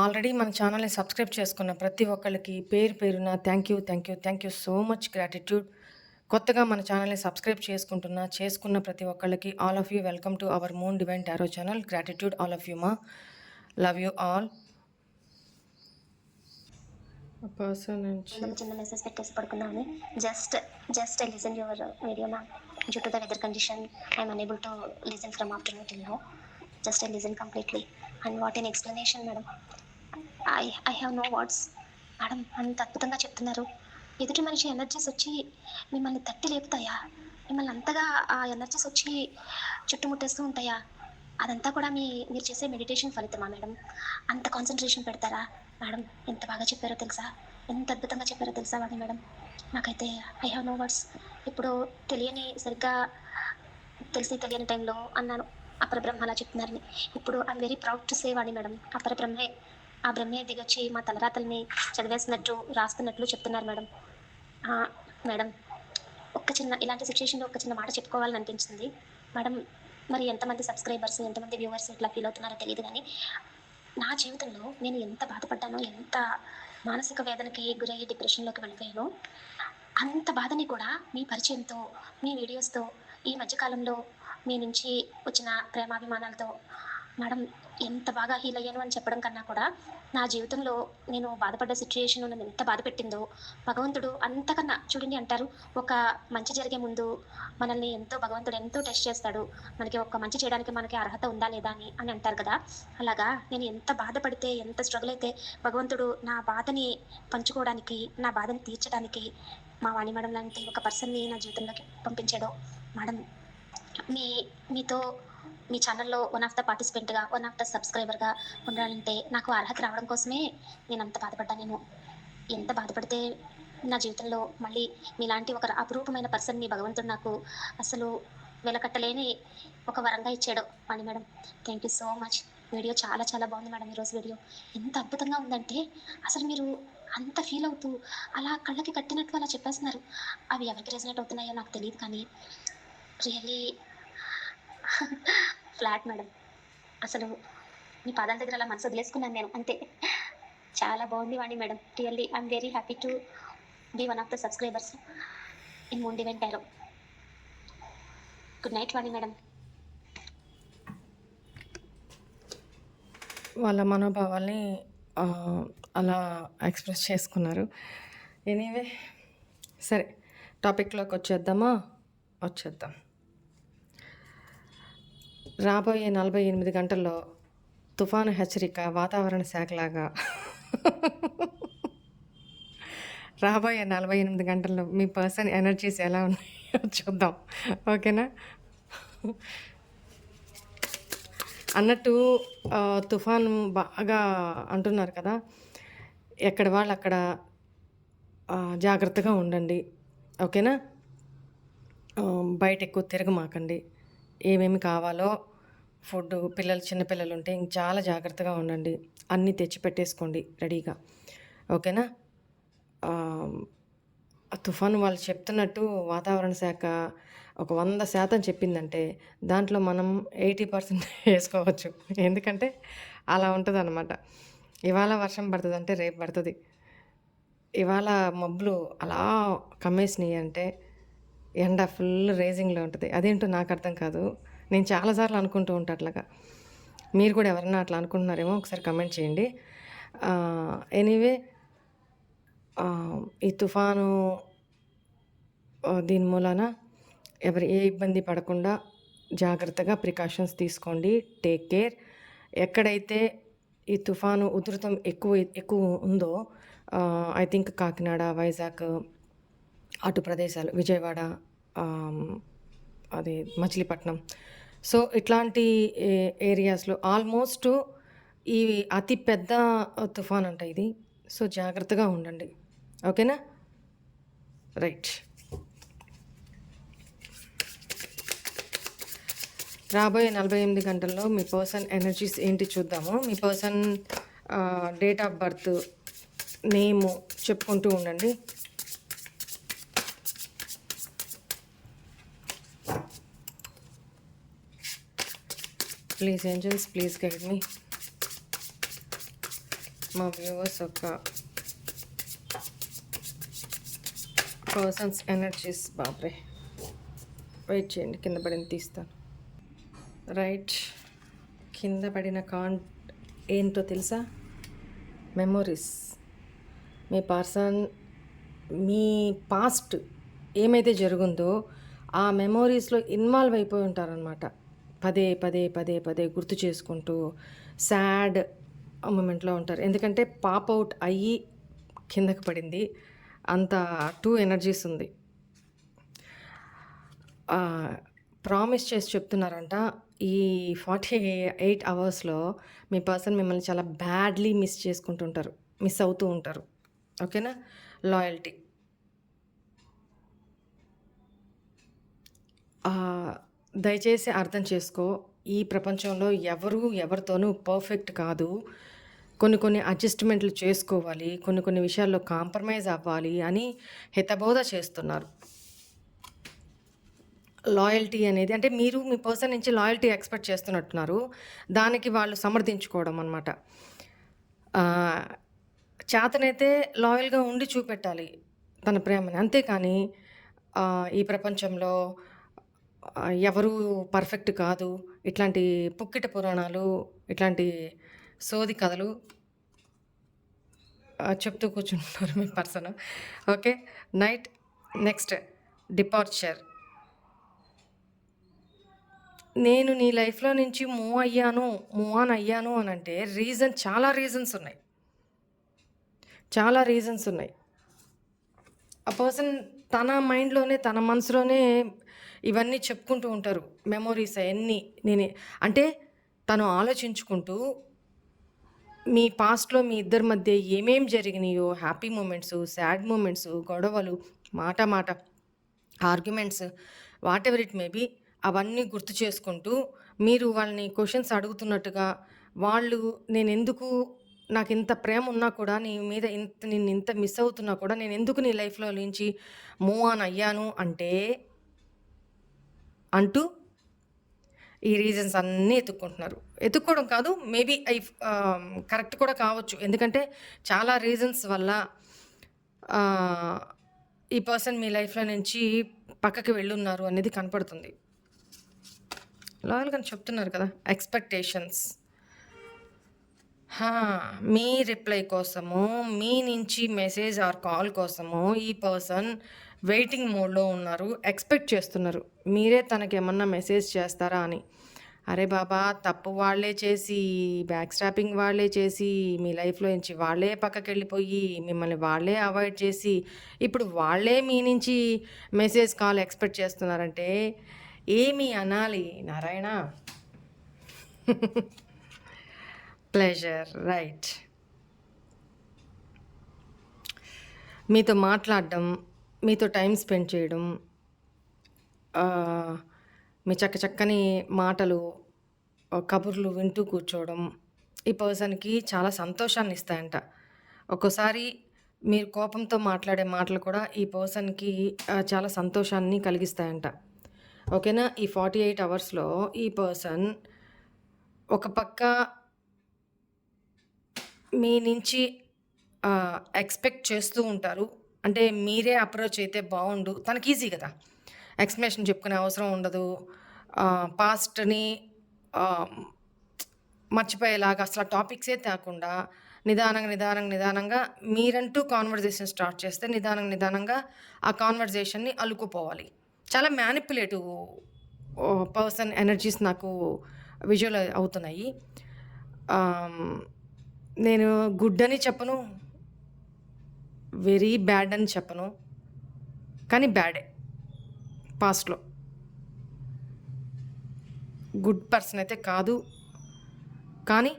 Already మన ఛానల్ని subscribe చేసుకున్న ప్రతి ఒక్కళ్ళకి పేరు పేరున thank you thank you thank you so much gratitude కొత్తగా మన ఛానల్ని సబ్స్క్రైబ్ చేసుకుంటున్న చేసుకున్న ప్రతి ఒక్కళ్ళకి all of you welcome to our moon divine tarot channel gratitude all of you మా లవ్ యూ ఆల్ పర్సన్ నుంచి చిన్న చిన్న మెసేజ్ పెట్టేసి పడుకున్నాను just just listen your video ma'am due to the weather condition I'm unable to listen from afternoon till no just I listen completely and what an explanation madam I I have no words madam అంత అద్భుతంగా చెప్తున్నారు. ఎదుటి మనిషి energies వచ్చి మిమ్మల్ని తట్టి లేపుతాయా? మిమ్మల్ని అంతగా ఆ ఎనర్జీస్ వచ్చి చుట్టుముట్టేస్తూ ఉంటాయా? అదంతా కూడా మీ మీరు చేసే మెడిటేషన్ ఫలితమా మేడం అంత కాన్సన్ట్రేషన్ పెడతారా? మేడం ఎంత బాగా చెప్పారో తెలుసా? ఎంత అద్భుతంగా చెప్పారో తెలుసా వాడి మేడం నాకైతే ఐ హ్యావ్ నో వర్డ్స్ ఇప్పుడు తెలియని సరిగ్గా తెలిసి తెలియని టైంలో అన్నాను. అపర బ్రహ్మ అలా చెప్తున్నారని. ఇప్పుడు I'm very proud to save అని మేడం అపర బ్రహ్మే ఆ బ్రహ్మే దిగొచ్చి మా తలరాతల్ని చదివేసినట్టు రాస్తున్నట్లు చెప్తున్నారు మేడం. మేడం ఒక్క చిన్న ఇలాంటి సిచ్యువేషన్లో ఒక చిన్న మాట చెప్పుకోవాలని అనిపించింది. మేడం మరి ఎంతమంది సబ్స్క్రైబర్స్ ఎంతమంది వ్యూవర్స్ ఇట్లా ఫీల్ అవుతున్నారో తెలియదు కానీ నా జీవితంలో నేను ఎంత బాధపడ్డానో ఎంత మానసిక వేదనకి గురయ్యి డిప్రెషన్లోకి వెళ్ళిపోయానో అంత బాధని కూడా మీ పరిచయంతో మీ వీడియోస్తో ఈ మధ్యకాలంలో మీ నుంచి వచ్చిన ప్రేమాభిమానాలతో మేడం ఎంత బాగా హీల్ అయ్యాను అని చెప్పడం కన్నా కూడా నా జీవితంలో నేను బాధపడ్డ సిచ్యుయేషన్ నన్ను ఎంత బాధ పెట్టిందో భగవంతుడు అంతకన్నా చూడండి అంటారు ఒక మంచి జరిగే ముందు మనల్ని ఎంతో భగవంతుడు ఎంతో టెస్ట్ చేస్తాడు మనకి ఒక మంచి చేయడానికి మనకి అర్హత ఉందా లేదా అని అని అంటారు కదా. అలాగా నేను ఎంత బాధపడితే ఎంత స్ట్రగుల్ అయితే భగవంతుడు నా బాధని పంచుకోవడానికి నా బాధని తీర్చడానికి మా వాణి మేడం లాంటి ఒక పర్సన్ని నా జీవితంలోకి పంపించాడో మేడం మీ మీతో మీ ఛానల్లో వన్ ఆఫ్ ద పార్టిసిపెంట్గా వన్ ఆఫ్ ద సబ్స్క్రైబర్గా ఉండాలంటే నాకు అర్హత రావడం కోసమే నేను అంత బాధపడ్డా నేను. ఎంత బాధపడితే నా జీవితంలో మళ్ళీ మీలాంటి ఒక అపురూపమైన పర్సన్ని భగవంతుడు నాకు అసలు వెలకట్టలేని ఒక వరంగా ఇచ్చాడు Mani madam. Thank you so much video చాలా చాలా బాగుంది మేడం ఈరోజు వీడియో ఎంత అద్భుతంగా ఉందంటే అసలు మీరు అంత ఫీల్ అవుతూ అలా కళ్ళకి కట్టినట్టు అలా చెప్పేస్తున్నారు. అవి ఎవరికి రెజనేట్ అవుతున్నాయో నాకు తెలియదు కానీ రియల్లీ ఫ్లాట్ మేడం. అసలు మీ పాదాల దగ్గర అలా మనసు వదిలేసుకున్నాను నేను అంతే. చాలా బాగుంది Vani madam. Really I'm very happy to be one of the subscribers in moon వెంటారు good night Vani madam. వాళ్ళ మనోభావాల్ని అలా ఎక్స్ప్రెస్ చేసుకున్నారు. ఎనీవే సరే టాపిక్లోకి వచ్చేద్దామా? వచ్చేద్దాం. రాబోయే నలభై ఎనిమిది గంటల్లో తుఫాను హెచ్చరిక వాతావరణ శాఖలాగా. రాబోయే నలభై ఎనిమిది గంటల్లో మీ పర్సన్ ఎనర్జీస్ ఎలా ఉన్నాయో చూద్దాం. ఓకేనా? అన్నట్టు తుఫాను బాగా అంటున్నారు కదా. ఎక్కడ వాళ్ళు అక్కడ జాగ్రత్తగా ఉండండి. ఓకేనా? బయట ఎక్కువ తిరగమాకండి. ఏమేమి కావాలో ఫుడ్ పిల్లలు చిన్నపిల్లలు ఉంటే ఇంక చాలా జాగ్రత్తగా ఉండండి. అన్నీ తెచ్చి పెట్టేసుకోండి రెడీగా. ఓకేనా? తుఫాను వాళ్ళు చెప్తున్నట్టు వాతావరణ శాఖ ఒక వంద శాతం చెప్పిందంటే దాంట్లో మనం ఎయిటీ పర్సెంట్ వేసుకోవచ్చు. ఎందుకంటే అలా ఉంటుంది అనమాట ఇవాళ వర్షం పడుతుంది అంటే రేపు పడుతుంది. ఇవాళ మబ్బులు అలా కమ్మేసినాయి అంటే ఎండ ఫుల్ రేజింగ్లో ఉంటుంది. అదేంటో నాకు అర్థం కాదు. నేను చాలాసార్లు అనుకుంటూ ఉంటా అట్లాగా. మీరు కూడా ఎవరైనా అట్లా అనుకుంటున్నారేమో ఒకసారి కమెంట్ చేయండి. ఎనీవే ఈ తుఫాను దీని మూలాన ఎవరు ఏ ఇబ్బంది పడకుండా జాగ్రత్తగా ప్రికాషన్స్ తీసుకోండి. టేక్ కేర్ ఎక్కడైతే ఈ తుఫాను ఉధృతం ఎక్కువ ఎక్కువ ఉందో ఐ థింక్ కాకినాడ వైజాగ్ అటు ప్రదేశాలు విజయవాడ అది మచిలీపట్నం సో ఇట్లాంటి ఏరియాస్లో ఆల్మోస్ట్ ఈ అతి పెద్ద తుఫాన్ అంట ఇది. సో జాగ్రత్తగా ఉండండి. ఓకేనా? రైట్ రాబోయే నలభై ఎనిమిది గంటల్లో మీ పర్సన్ ఎనర్జీస్ ఏంటి చూద్దాము. మీ person date of birth name చెప్పుకుంటూ ఉండండి. Please angels please guide me. మా వ్యూవర్స్ యొక్క పర్సన్స్ ఎనర్జీస్ బాబ్రే వెయిట్ చేయండి కింద పడిన తీస్తాను. రైట్ కింద పడిన కాన్ ఏంటో తెలుసా? మెమొరీస్ మీ పర్సన్ మీ పాస్ట్ ఏమైతే జరుగుందో ఆ మెమోరీస్లో ఇన్వాల్వ్ అయిపోయి ఉంటారనమాట పదే పదే పదే పదే గుర్తు చేసుకుంటూ సాడ్ మూమెంట్లో ఉంటారు. ఎందుకంటే పాప్ అవుట్ అయ్యి కిందకి పడింది. అంత టూ ఎనర్జీస్ ఉంది. ప్రామిస్ చేసి చెప్తున్నారంట ఈ ఫార్టీ ఎయిట్ అవర్స్లో మీ పర్సన్ మిమ్మల్ని చాలా బ్యాడ్లీ మిస్ చేసుకుంటుంటారు మిస్ అవుతూ ఉంటారు. ఓకేనా? లాయల్టీ. దయచేసి అర్థం చేసుకో. ఈ ప్రపంచంలో ఎవరు ఎవరితోనూ పర్ఫెక్ట్ కాదు. కొన్ని కొన్ని అడ్జస్ట్మెంట్లు చేసుకోవాలి. కొన్ని కొన్ని విషయాల్లో కాంప్రమైజ్ అవ్వాలి అని హితబోధ చేస్తున్నారు. లాయల్టీ అనేది అంటే మీరు మీ పర్సన్ నుంచి లాయల్టీ ఎక్స్పెక్ట్ చేస్తున్నట్టున్నారు. దానికి వాళ్ళు సమర్థించుకోవడం అనమాట చేతనైతే లాయల్గా ఉండి చూపెట్టాలి తన ప్రేమని. అంతేకాని ఈ ప్రపంచంలో ఎవరు పర్ఫెక్ట్ కాదు. ఇట్లాంటి పుక్కిట పురాణాలు ఇట్లాంటి సోది కథలు చెప్తూ కూర్చుంటున్నారు మీ person. Okay night next departure. నేను నీ లైఫ్లో నుంచి మూవ్ అయ్యాను మూవ్ ఆన్ అయ్యాను అని అంటే రీజన్ చాలా రీజన్స్ ఉన్నాయి. చాలా రీజన్స్ ఉన్నాయి. ఆ పర్సన్ తన మైండ్లోనే తన మనసులోనే ఇవన్నీ చెప్పుకుంటూ ఉంటారు మెమొరీస్ అవన్నీ. నేను అంటే తను ఆలోచించుకుంటూ మీ పాస్ట్లో మీ ఇద్దరి మధ్య ఏమేం జరిగినాయో హ్యాపీ మూమెంట్స్ సాడ్ మూమెంట్స్ గొడవలు మాట మాట arguments whatever it maybe అవన్నీ గుర్తు చేసుకుంటూ మీరు వాళ్ళని క్వశ్చన్స్ అడుగుతున్నట్టుగా వాళ్ళు నేను ఎందుకు నాకు ఇంత ప్రేమ ఉన్నా కూడా నీ మీద ఇంత నేను ఇంత మిస్ అవుతున్నా కూడా నేను ఎందుకు నీ లైఫ్లో నుంచి మూవ్ ఆన్ అయ్యాను అంటే అంటూ ఈ రీజన్స్ అన్నీ ఎత్తుక్కుంటున్నారు. ఎత్తుక్కోవడం కాదు మేబీ ఐ కరెక్ట్ కూడా కావచ్చు. ఎందుకంటే చాలా రీజన్స్ వల్ల ఈ పర్సన్ మీ లైఫ్లో నుంచి పక్కకి వెళ్ళున్నారు అనేది కనపడుతుంది. లాయల్గా చెప్తున్నారు కదా ఎక్స్పెక్టేషన్స్ మీ రిప్లై కోసము మీ నుంచి మెసేజ్ ఆర్ కాల్ కోసము ఈ పర్సన్ వెయిటింగ్ మోడ్లో ఉన్నారు ఎక్స్పెక్ట్ చేస్తున్నారు. మీరే తనకి ఏమన్నా మెసేజ్ చేస్తారా అని. అరే బాబా తప్పు వాళ్ళే చేసి బ్యాక్ స్టాపింగ్ వాళ్ళే చేసి మీ లైఫ్లో నుంచి వాళ్ళే పక్కకి వెళ్ళిపోయి మిమ్మల్ని వాళ్ళే అవాయిడ్ చేసి ఇప్పుడు వాళ్ళే మీ నుంచి మెసేజ్ కాల్ ఎక్స్పెక్ట్ చేస్తున్నారంటే ఏమి అనాలి నారాయణ? Pleasure right. మీతో మాట్లాడడం మీతో టైం స్పెండ్ చేయడం మీ చక్క చక్కని మాటలు కబుర్లు వింటూ కూర్చోవడం ఈ పర్సన్కి చాలా సంతోషాన్ని ఇస్తాయంట. ఒక్కోసారి మీరు కోపంతో మాట్లాడే మాటలు కూడా ఈ పర్సన్కి చాలా సంతోషాన్ని కలిగిస్తాయంట. ఓకేనా? ఈ ఫార్టీ ఎయిట్ అవర్స్లో ఈ పర్సన్ ఒక పక్క మీ నుంచి ఎక్స్పెక్ట్ చేస్తూ ఉంటారు. అంటే మీరే అప్రోచ్ అయితే బాగుండు తనకి ఈజీ కదా. ఎక్స్ప్లెనేషన్ చెప్పుకునే అవసరం ఉండదు. పాస్ట్ని మర్చిపోయేలాగా అసలు టాపిక్సే తేకుండా నిదానంగా నిదానంగా నిదానంగా మీరంటూ కాన్వర్జేషన్ స్టార్ట్ చేస్తే నిదానంగా నిదానంగా ఆ కాన్వర్జేషన్ని అల్లుకుపోవాలి. చాలా మ్యానిపులేటివ్ పర్సన్ ఎనర్జీస్ నాకు విజువల్ అవుతున్నాయి. నేను గుడ్ అని చెప్పను. వెరీ బ్యాడ్ అని చెప్పను. కానీ బ్యాడే. పాస్ట్లో. గుడ్ పర్సన్ అయితే కాదు. కానీ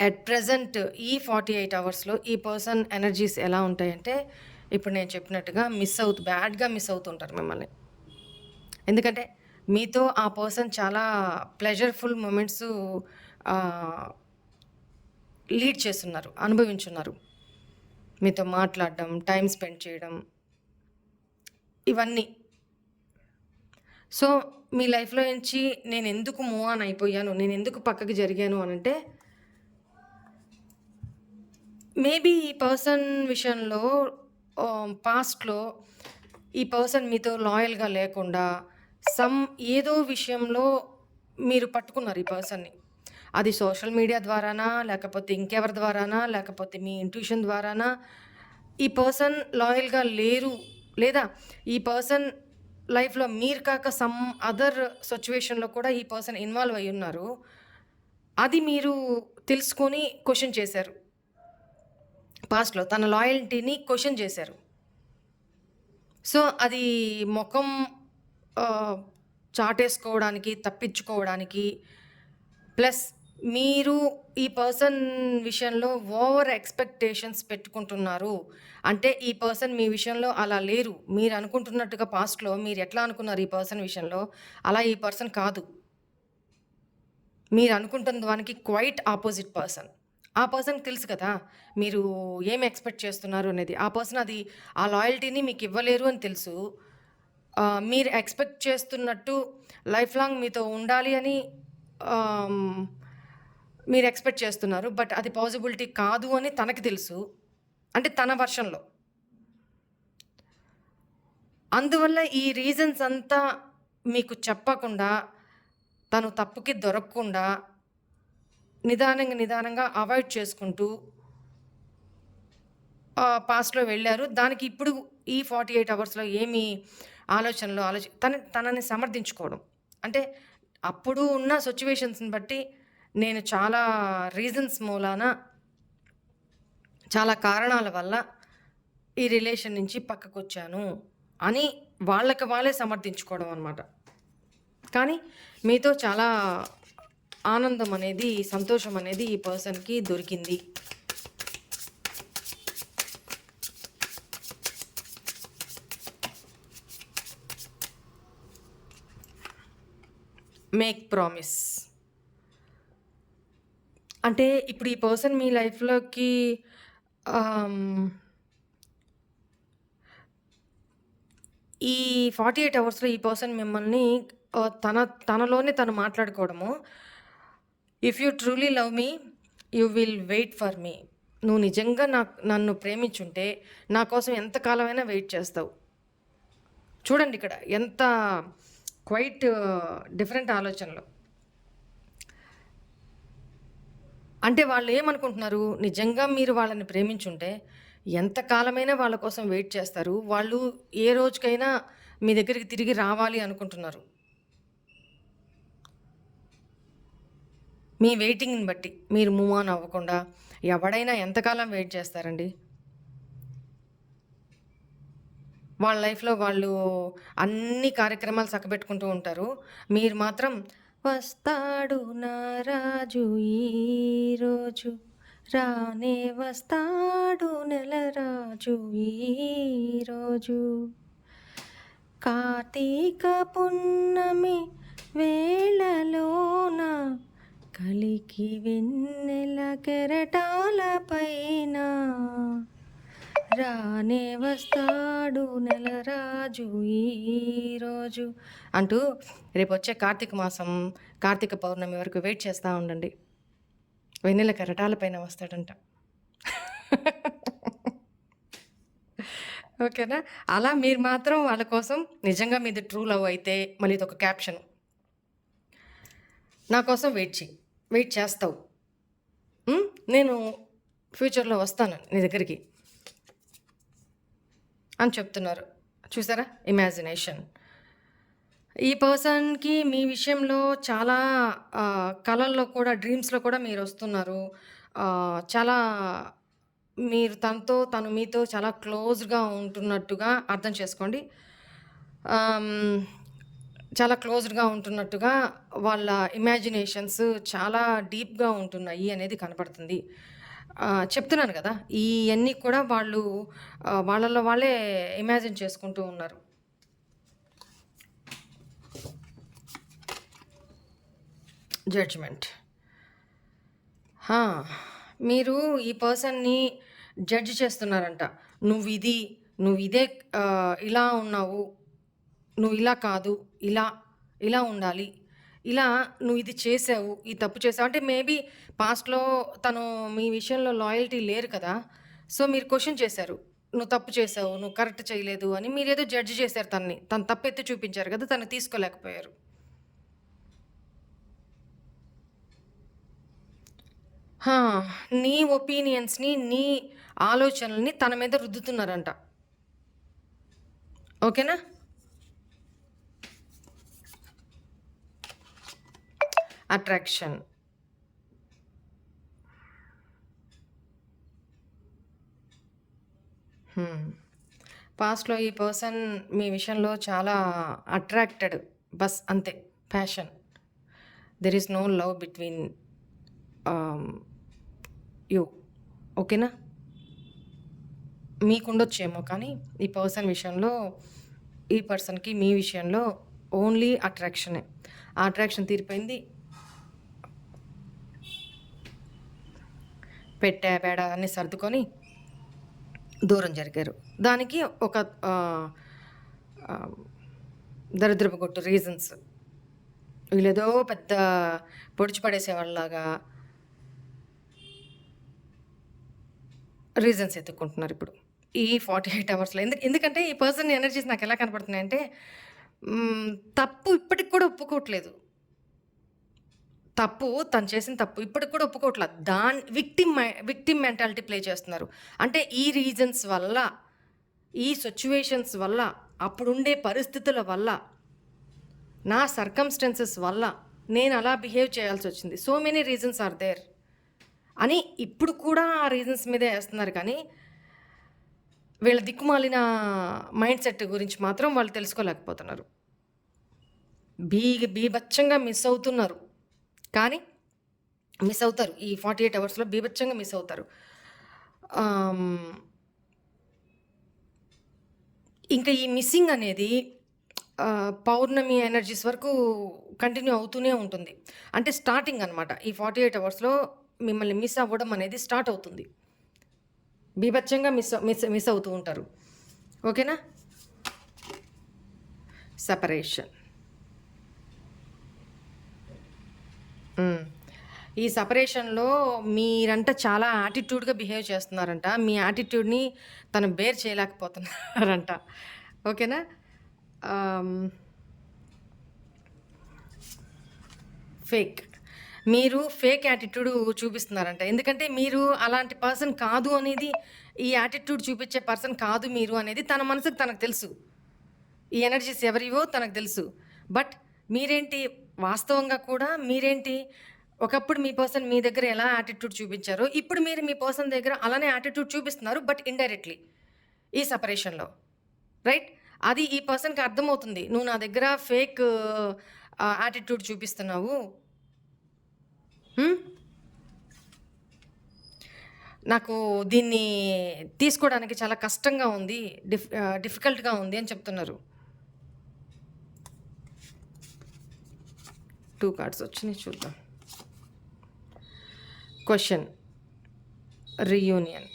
ఎట్ ప్రజెంట్ ఈ ఫార్టీ ఎయిట్ అవర్స్లో ఈ పర్సన్ ఎనర్జీస్ ఎలా ఉంటాయంటే ఇప్పుడు నేను చెప్పినట్టుగా మిస్ అవుతు బ్యాడ్గా మిస్ అవుతుంటారు మిమ్మల్ని. ఎందుకంటే మీతో ఆ పర్సన్ చాలా ప్లెజర్ఫుల్ మూమెంట్స్ లీడ్ చేస్తున్నారు అనుభవించున్నారు. మీతో మాట్లాడడం టైం స్పెండ్ చేయడం ఇవన్నీ. సో మీ లైఫ్లో నుంచి నేను ఎందుకు మూవ్ ఆన్ అయిపోయాను నేను ఎందుకు పక్కకి జరిగాను అని అంటే మేబీ ఈ పర్సన్ విషయంలో పాస్ట్లో ఈ పర్సన్ మీతో లాయల్గా లేకుండా సమ్ ఏదో విషయంలో మీరు పట్టుకున్నారు ఈ పర్సన్ని. అది సోషల్ మీడియా ద్వారానా లేకపోతే ఇంకెవరి ద్వారానా లేకపోతే మీ ఇంట్యూషన్ ద్వారానా? ఈ పర్సన్ లాయల్గా లేరు లేదా ఈ పర్సన్ లైఫ్లో మీరు కాక సమ్ అదర్ సిచ్యువేషన్లో కూడా ఈ పర్సన్ ఇన్వాల్వ్ అయి ఉన్నారు. అది మీరు తెలుసుకొని క్వశ్చన్ చేశారు. పాస్ట్లో తన లాయల్టీని క్వశ్చన్ చేశారు. సో అది ముఖం చాటేసుకోవడానికి తప్పించుకోవడానికి ప్లస్ మీరు ఈ పర్సన్ విషయంలో ఓవర్ ఎక్స్పెక్టేషన్స్ పెట్టుకుంటున్నారు. అంటే ఈ పర్సన్ మీ విషయంలో అలా లేరు. మీరు అనుకుంటున్నట్టుగా పాస్ట్లో మీరు ఎట్లా అనుకున్నారు ఈ పర్సన్ విషయంలో? అలా ఈ పర్సన్ కాదు. మీరు అనుకుంటున్న దానికి క్వైట్ ఆపోజిట్ పర్సన్. ఆ పర్సన్కి తెలుసు కదా మీరు ఏం ఎక్స్పెక్ట్ చేస్తున్నారు అనేది. ఆ పర్సన్ అది ఆ లాయల్టీని మీకు ఇవ్వలేరు అని తెలుసు. మీరు ఎక్స్పెక్ట్ చేస్తున్నట్టు లైఫ్ లాంగ్ మీతో ఉండాలి అని మీరు ఎక్స్పెక్ట్ చేస్తున్నారు బట్ అది పాసిబిలిటీ కాదు అని తనకి తెలుసు. అంటే తన వర్షన్లో అందువల్ల ఈ రీజన్స్ అంతా మీకు చెప్పకుండా తను తప్పుకి దొరకకుండా నిదానంగా నిదానంగా అవాయిడ్ చేసుకుంటూ పాస్ట్లో వెళ్ళారు. దానికి ఇప్పుడు ఈ ఫార్టీ ఎయిట్ అవర్స్లో ఏమి ఆలోచనలు ఆలోచన తన తనని సమర్థించుకోవడం. అంటే అప్పుడు ఉన్న సిచ్యువేషన్స్ని బట్టి నేను చాలా రీజన్స్ మూలాన చాలా కారణాల వల్ల ఈ రిలేషన్ నుంచి పక్కకు వచ్చాను అని వాళ్ళకి వాళ్ళే సమర్థించుకోవడం అనమాట కానీ మీతో చాలా ఆనందం అనేది సంతోషం అనేది ఈ పర్సన్కి దొరికింది. మేక్ ప్రామిస్ అంటే ఇప్పుడు ఈ పర్సన్ మీ లైఫ్లోకి um, ఈ ఫార్టీ ఎయిట్ అవర్స్లో ఈ పర్సన్ మిమ్మల్ని తన తనలోనే తను మాట్లాడుకోవడము. If you truly love me you will wait for me నువ్వు నిజంగా నాకు నన్ను ప్రేమించుంటే నా కోసం ఎంతకాలమైనా వెయిట్ చేస్తావు. చూడండి ఇక్కడ ఎంత క్వైట్ డిఫరెంట్ uh, ఆలోచనలు. అంటే వాళ్ళు ఏమనుకుంటున్నారు? నిజంగా మీరు వాళ్ళని ప్రేమించుంటే ఎంతకాలమైనా వాళ్ళ కోసం వెయిట్ చేస్తారు. వాళ్ళు ఏ రోజుకైనా మీ దగ్గరికి తిరిగి రావాలి అనుకుంటున్నారు. మీ వెయిటింగ్ని బట్టి మీరు మూవ్ ఆన్ అవ్వకుండా ఎవడైనా ఎంతకాలం వెయిట్ చేస్తారండి? వాళ్ళ లైఫ్లో వాళ్ళు అన్ని కార్యక్రమాలు చక్కబెట్టుకుంటూ ఉంటారు. మీరు మాత్రం వస్తాడు నా రాజు ఈరోజు రానే వస్తాడు నెల రాజు ఈరోజు కార్తీక పున్నమి వేళలోన కలికి వెన్నెల కెరటాల పైన రానే వస్తాడు నెలరాజు ఈరోజు అంటూ రేపు వచ్చే కార్తీక మాసం కార్తీక పౌర్ణమి వరకు వెయిట్ చేస్తూ ఉండండి. వెన్నెల కరటాలపైన వస్తాడంట. ఓకేనా? అలా మీరు మాత్రం వాళ్ళ కోసం నిజంగా మీది ట్రూ లవ్ అయితే మళ్ళీ ఇది ఒక క్యాప్షన్. నా కోసం వెయిట్ చేయి. వెయిట్ చేస్తావు. నేను ఫ్యూచర్లో వస్తాను నీ దగ్గరికి. అని చెప్తున్నారు. చూసారా? ఇమాజినేషన్ ఈ పర్సన్కి మీ విషయంలో చాలా కలల్లో కూడా డ్రీమ్స్లో కూడా మీరు వస్తున్నారు. చాలా మీరు తనతో తను మీతో చాలా క్లోజ్గా ఉంటున్నట్టుగా అర్థం చేసుకోండి. చాలా క్లోజ్డ్‌గా ఉంటున్నట్టుగా వాళ్ళ ఇమాజినేషన్స్ చాలా డీప్‌గా ఉంటున్నాయి అనేది కనపడుతుంది. చెప్తున్నాను కదా ఇవన్నీ కూడా వాళ్ళు వాళ్ళల్లో వాళ్ళలో వాళ్ళే ఇమాజిన్ చేసుకుంటూ ఉన్నారు. జడ్జ్‌మెంట్. మీరు ఈ పర్సన్‌ని జడ్జ్ చేస్తున్నారంట. నువ్వు ఇది నువ్వు ఇదే ఇలా ఉన్నావు. నువ్వు ఇలా కాదు. ఇలా, ఇలా ఉండాలి. ఇలా నువ్వు ఇది చేసావు. ఈ తప్పు చేసావు. అంటే మేబీ పాస్ట్‌లో తను మీ విషయంలో లాయల్టీ లేరు కదా! సో, మీరు క్వశ్చన్ చేశారు. నువ్వు తప్పు చేసావు. నువ్వు కరెక్ట్ చేయలేదు అని మీరు ఏదో జడ్జ్ చేశారు తనని. తను తప్పు ఎత్తి చూపించారు కదా! తను తీసుకోలేకపోయారు. నీ ఒపీనియన్స్‌ని, నీ ఆలోచనలని తన మీద రుద్దుతున్నారంట. ఓకేనా? అట్రాక్షన్. హ్మ్. పాస్ట్‌లో ఈ పర్సన్ మీ విషయంలో చాలా అట్రాక్టెడ్. బస్ అంతే. Passion. There is no love between ah, you. ఓకేనా? మీకుండొచ్చేమో కానీ, ఈ పర్సన్ విషయంలో ఈ పర్సన్‌కి మీ విషయంలో ఓన్లీ అట్రాక్షనే. ఆ అట్రాక్షన్ తీరిపోయింది. పెట్టా, పేడ అన్నీ సర్దుకొని దూరం జరిగారు. దానికి ఒక దరిద్రపు కొట్టు రీజన్స్. వీళ్ళేదో పెద్ద పొడిచి పడేసేవాళ్ళలాగా రీజన్స్ ఎతుక్కుంటున్నారిప్పుడు. ఈ 48 అవర్స్‌లో. ఎందుకు ఎందుకంటే ఈ పర్సన్ ఎనర్జీస్ నాకెలా కనపడుతున్నాయంటే తప్పు ఇప్పటికి కూడా ఒప్పుకోవట్లేదు. తప్పు తను చేసిన తప్పు ఇప్పటికి కూడా ఒప్పుకోవట్లేదు దాని విక్టిమ్ విక్టిమ్ మెంటాలిటీ ప్లే చేస్తున్నారు. అంటే ఈ రీజన్స్ వల్ల, ఈ సిచ్యువేషన్స్ వల్ల, అప్పుడుండే పరిస్థితుల వల్ల, నా సర్కమ్స్టెన్సెస్ వల్ల నేను అలా బిహేవ్ చేయాల్సి వచ్చింది so many reasons are there. అని ఇప్పుడు కూడా ఆ రీజన్స్ మీదే వేస్తున్నారు కానీ వీళ్ళ దిక్కుమాలిన మైండ్ సెట్ గురించి మాత్రం వాళ్ళు తెలుసుకోలేకపోతున్నారు. బీ బీభత్సంగా మిస్ అవుతున్నారు. కానీ మిస్ అవుతారు. ఈ 48 అవర్స్‌లో బీభత్సంగా మిస్ అవుతారు. ఇంకా ఈ మిస్సింగ్ అనేది పౌర్ణమి ఎనర్జీస్ వరకు కంటిన్యూ అవుతూనే ఉంటుంది. అంటే స్టార్టింగ్ అనమాట. ఈ 48 అవర్స్‌లో మిమ్మల్ని మిస్ అవ్వడం అనేది స్టార్ట్ అవుతుంది. బీభత్సంగా మిస్ మిస్ మిస్ అవుతూ ఉంటారు. ఓకేనా? సపరేషన్ ఈ సపరేషన్లో మీరంట చాలా యాటిట్యూడ్‌గా బిహేవ్ చేస్తున్నారంట. మీ యాటిట్యూడ్‌ని తను బేర్ చేయలేకపోతున్నారంట. ఓకేనా? ఫేక్. మీరు ఫేక్ యాటిట్యూడ్ చూపిస్తున్నారంట. ఎందుకంటే మీరు అలాంటి పర్సన్ కాదు అనేది ఈ యాటిట్యూడ్ చూపించే పర్సన్ కాదు మీరు అనేది తన మనసుకు తనకు తెలుసు. ఈ ఎనర్జీస్ ఎవరివో తనకు తెలుసు. బట్ మీరేంటి వాస్తవంగా కూడా మీరేంటి ఒకప్పుడు మీ పర్సన్ మీ దగ్గర ఎలా యాటిట్యూడ్ చూపించారు ఇప్పుడు మీరు మీ పర్సన్ దగ్గర అలానే యాటిట్యూడ్ చూపిస్తున్నారు. But indirectly. ఈ సపరేషన్లో రైట్? అది ఈ పర్సన్‌కి అర్థమవుతుంది. నువ్వు నా దగ్గర ఫేక్ యాటిట్యూడ్ చూపిస్తున్నావు. నాకు దీన్ని తీసుకోవడానికి చాలా కష్టంగా ఉంది. డిఫ్ డిఫికల్ట్‌గా ఉంది అని చెప్తున్నారు. టూ కార్డ్స్ వచ్చినాయి చూద్దాం. Question reunion.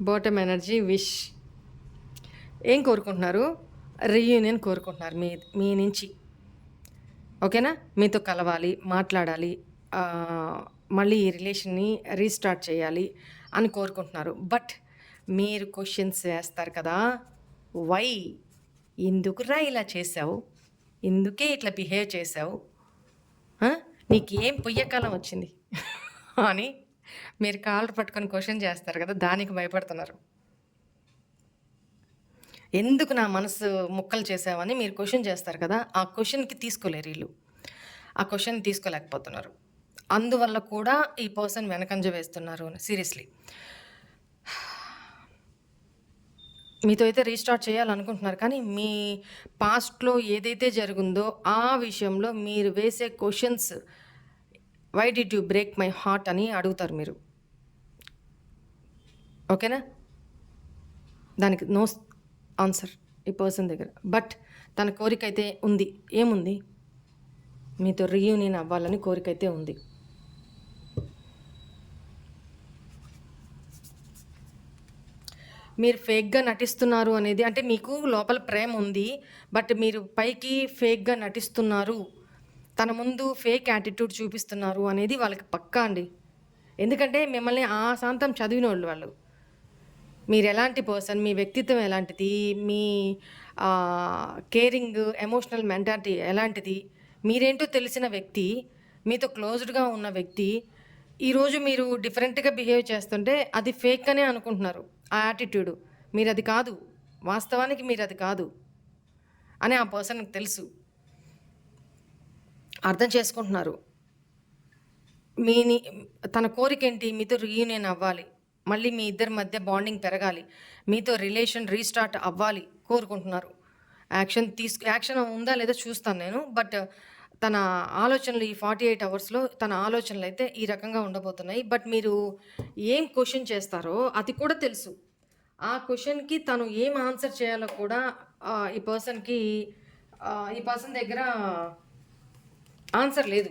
Bottom energy wish. ఏం కోరుకుంటున్నారు? రీయూనియన్ కోరుకుంటున్నారు మీ మీ నుంచి. ఓకేనా? మీతో కలవాలి, మాట్లాడాలి. మళ్ళీ ఈ రిలేషన్‌ని రీస్టార్ట్ చేయాలి అని కోరుకుంటున్నారు. బట్ మీరు క్వశ్చన్స్ వేస్తారు కదా! వై? ఎందుకురా ఇలా చేసావు ఎందుకే ఇట్లా బిహేవ్ చేశావు? నీకేం పుయ్యకాలం వచ్చింది? అని మీరు కాళ్ళు పట్టుకొని క్వశ్చన్ చేస్తారు కదా! దానికి భయపడుతున్నారు. ఎందుకు నా మనసు ముక్కలు చేశావని మీరు క్వశ్చన్ చేస్తారు కదా! ఆ క్వశ్చన్కి తీసుకోలేరు వీళ్ళు ఆ క్వశ్చన్ తీసుకోలేకపోతున్నారు. అందువల్ల కూడా ఈ పర్సన్ వెనకంజ వేస్తున్నారు సీరియస్‌లీ. మీతో అయితే రీస్టార్ట్ చేయాలనుకుంటున్నారు. కానీ మీ పాస్ట్లో ఏదైతే జరిగిందో ఆ విషయంలో మీరు వేసే questions why did you break my heart అని అడుగుతారు మీరు. ఓకేనా? దానికి నో ఆన్సర్ ఈ పర్సన్ దగ్గర. బట్ తన కోరిక అయితే ఉంది. ఏముంది? మీతో రీయూనియన్ అవ్వాలని కోరిక అయితే ఉంది. మీరు ఫేక్గా నటిస్తున్నారు అనేది అంటే మీకు లోపల ప్రేమ ఉంది బట్ మీరు పైకి ఫేక్గా నటిస్తున్నారు తన ముందు ఫేక్ యాటిట్యూడ్ చూపిస్తున్నారు అనేది వాళ్ళకి పక్కా అండి. ఎందుకంటే మిమ్మల్ని ఆ శాంతం చదివిన వాళ్ళు. వాళ్ళు మీరు ఎలాంటి పర్సన్ మీ వ్యక్తిత్వం ఎలాంటిది మీ కేరింగ్ ఎమోషనల్ మెంటాలిటీ ఎలాంటిది మీరేంటో తెలిసిన వ్యక్తి మీతో క్లోజ్డ్గా ఉన్న వ్యక్తి ఈరోజు మీరు డిఫరెంట్గా బిహేవ్ చేస్తుంటే అది ఫేక్ అనే అనుకుంటున్నారు. ఆ యాటిట్యూడ్ మీరు అది కాదు. వాస్తవానికి మీరు అది కాదు. అని ఆ పర్సన్కి తెలుసు. అర్థం చేసుకుంటున్నారు. మీ తన కోరిక ఏంటి? మీతో రీయూనియన్ అవ్వాలి. మళ్ళీ మీ ఇద్దరి మధ్య బాండింగ్ పెరగాలి. మీతో రిలేషన్ రీస్టార్ట్ అవ్వాలి. కోరుకుంటున్నారు. యాక్షన్ తీసుకు యాక్షన్ ఉందా లేదో చూస్తాను నేను. బట్ తన ఆలోచనలు ఈ ఫార్టీ ఎయిట్ అవర్స్లో తన ఆలోచనలు అయితే ఈ రకంగా ఉండబోతున్నాయి. బట్ మీరు ఏం క్వశ్చన్ చేస్తారో అది కూడా తెలుసు. ఆ క్వశ్చన్కి తను ఏం ఆన్సర్ చేయాలో కూడా ఈ పర్సన్కి ఈ పర్సన్ దగ్గర ఆన్సర్ లేదు.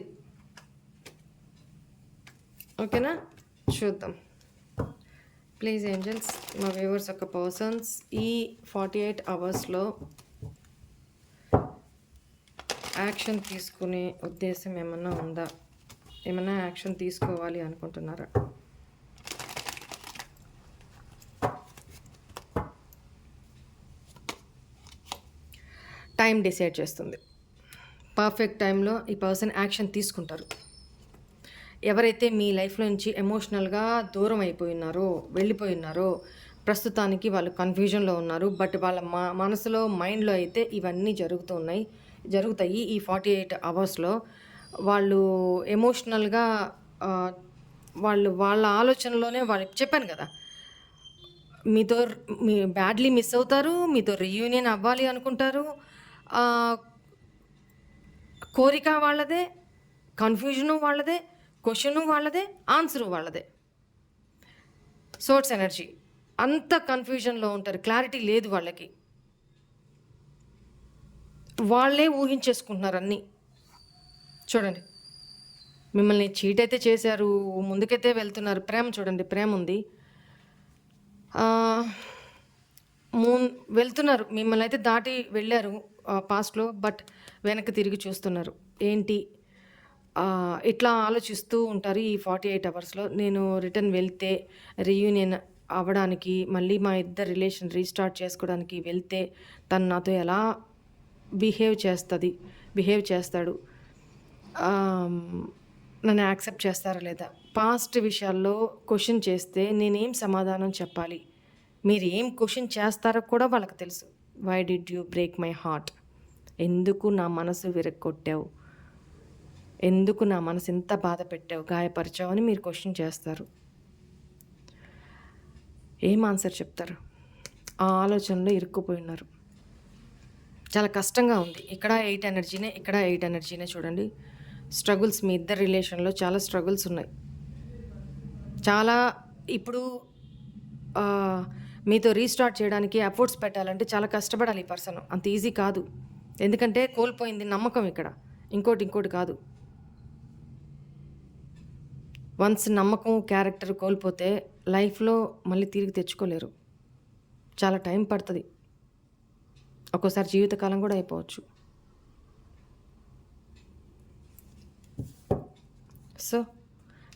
ఓకేనా? చూద్దాం. ప్లీజ్ ఏంజల్స్ మా వ్యూవర్స్ యొక్క పర్సన్స్ ఈ ఫార్టీ ఎయిట్ అవర్స్లో యాక్షన్ తీసుకునే ఉద్దేశం ఏమన్నా ఉందా? ఏమన్నా యాక్షన్ తీసుకోవాలి అనుకుంటున్నారా? టైం డిసైడ్ చేస్తుంది. పర్ఫెక్ట్ టైంలో ఈ పర్సన్ యాక్షన్ తీసుకుంటారు. ఎవరైతే మీ లైఫ్లో నుంచి ఎమోషనల్గా దూరం అయిపోయినారో వెళ్ళిపోయినారో ప్రస్తుతానికి వాళ్ళు కన్ఫ్యూజన్లో ఉన్నారు బట్ వాళ్ళ మా మనసులో మైండ్లో అయితే ఇవన్నీ జరుగుతూ ఉన్నాయి. జరుగుతాయి ఈ ఫార్టీ ఎయిట్ అవర్స్లో. వాళ్ళు ఎమోషనల్గా వాళ్ళు వాళ్ళ ఆలోచనలోనే వాళ్ళకి చెప్పాను కదా. మీతో మీ బ్యాడ్లీ మిస్ అవుతారు మీతో రీయూనియన్ అవ్వాలి అనుకుంటారు. కోరిక వాళ్ళదే కన్ఫ్యూజను వాళ్ళదే క్వశ్చను వాళ్ళదే ఆన్సరు వాళ్ళదే. Source energy. అంత కన్ఫ్యూజన్లో ఉంటారు క్లారిటీ లేదు వాళ్ళకి. వాళ్ళే ఊహించేసుకుంటున్నారు అన్నీ చూడండి. మిమ్మల్ని చీట్ అయితే చేశారు ముందుకైతే వెళ్తున్నారు. ప్రేమ చూడండి ప్రేమ ఉంది. ఆ, వెళ్తున్నారు. మిమ్మల్ని అయితే దాటి వెళ్ళారు పాస్ట్లో బట్ వెనక్కి తిరిగి చూస్తున్నారు. ఏంటి? ఇట్లా ఆలోచిస్తూ ఉంటారు ఈ ఫార్టీ ఎయిట్ అవర్స్లో నేను రిటర్న్ వెళ్తే రీయూనియన్ అవ్వడానికి మళ్ళీ మా ఇద్దరు రిలేషన్ రీస్టార్ట్ చేసుకోవడానికి వెళ్తే తను నాతో ఎలా బిహేవ్ చేస్తుంది బిహేవ్ చేస్తాడు. నన్ను యాక్సెప్ట్ చేస్తారా లేదా? పాస్ట్ విషయాల్లో క్వశ్చన్ చేస్తే నేనేం సమాధానం చెప్పాలి? మీరు ఏం క్వశ్చన్ చేస్తారో కూడా వాళ్ళకి తెలుసు. Why did you break my heart ఎందుకు నా మనసు విరగొట్టావు ఎందుకు నా మనసు ఇంత బాధ పెట్టావు? గాయపరిచావు అని మీరు క్వశ్చన్ చేస్తారు. ఏం ఆన్సర్ చెప్తారు? ఆ ఆలోచనలో ఇరుక్కుపోయి ఉన్నారు. చాలా కష్టంగా ఉంది. ఇక్కడ ఎయిట్ ఎనర్జీనే ఇక్కడ ఎయిట్ ఎనర్జీనే చూడండి. స్ట్రగుల్స్ మీ ఇద్దరు రిలేషన్లో చాలా స్ట్రగుల్స్ ఉన్నాయి. చాలా ఇప్పుడు మీతో రీస్టార్ట్ చేయడానికి ఎఫర్ట్స్ పెట్టాలంటే చాలా కష్టపడాలి ఈ పర్సన్. అంత ఈజీ కాదు. ఎందుకంటే కోల్పోయింది నమ్మకం ఇక్కడ. ఇంకోటి ఇంకోటి కాదు. వన్స్ నమ్మకం క్యారెక్టర్ కోల్పోతే లైఫ్లో మళ్ళీ తిరిగి తెచ్చుకోలేరు. చాలా టైం పడుతుంది. ఒక్కోసారి జీవితకాలం కూడా అయిపోవచ్చు. సో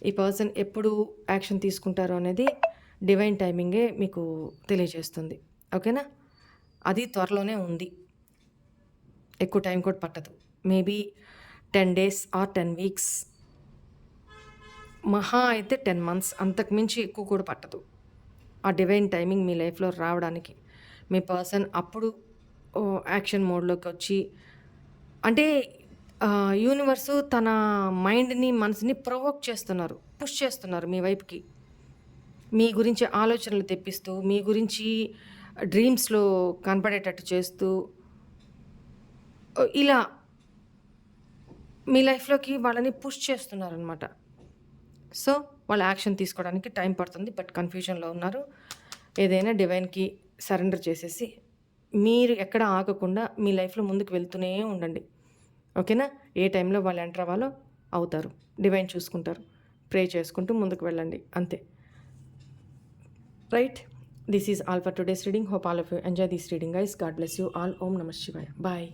ఈ పర్సన్ ఎప్పుడు యాక్షన్ తీసుకుంటారో అనేది డివైన్ టైమింగే మీకు తెలియజేస్తుంది. ఓకేనా? అది త్వరలోనే ఉంది. ఎక్కువ టైం కూడా పట్టదు. Maybe ten days or ten weeks. మహా అయితే టెన్ మంత్స్. అంతకుమించి ఎక్కువ కూడా పట్టదు. ఆ డివైన్ టైమింగ్ మీ లైఫ్లో రావడానికి. మీ పర్సన్ అప్పుడు యాక్షన్ మోడ్లోకి వచ్చి అంటే యూనివర్సు తన మైండ్ని మనసుని ప్రొవోక్ చేస్తున్నారు పుష్ చేస్తున్నారు మీ వైపుకి. మీ గురించి ఆలోచనలు తెప్పిస్తూ మీ గురించి డ్రీమ్స్లో కనపడేటట్టు చేస్తూ ఇలా మీ లైఫ్లోకి వాళ్ళని పుష్ చేస్తున్నారనమాట సో వాళ్ళ యాక్షన్ తీసుకోవడానికి టైం పడుతుంది బట్ కన్ఫ్యూజన్లో ఉన్నారు. ఏదైనా డివైన్కి సరెండర్ చేసేసి మీరు ఎక్కడ ఆగకుండా మీ లైఫ్లో ముందుకు వెళ్తూనే ఉండండి. ఓకేనా? ఏ టైంలో వాళ్ళు ఎంటర్ అవ్వాలో అవుతారు. డివైన్ చూసుకుంటారు. ప్రే చేసుకుంటూ ముందుకు వెళ్ళండి. అంతే. Right? This is all for today's reading. Hope all of you enjoy this reading ice God bless you all. ఓం నమ శివాయ. బాయ్.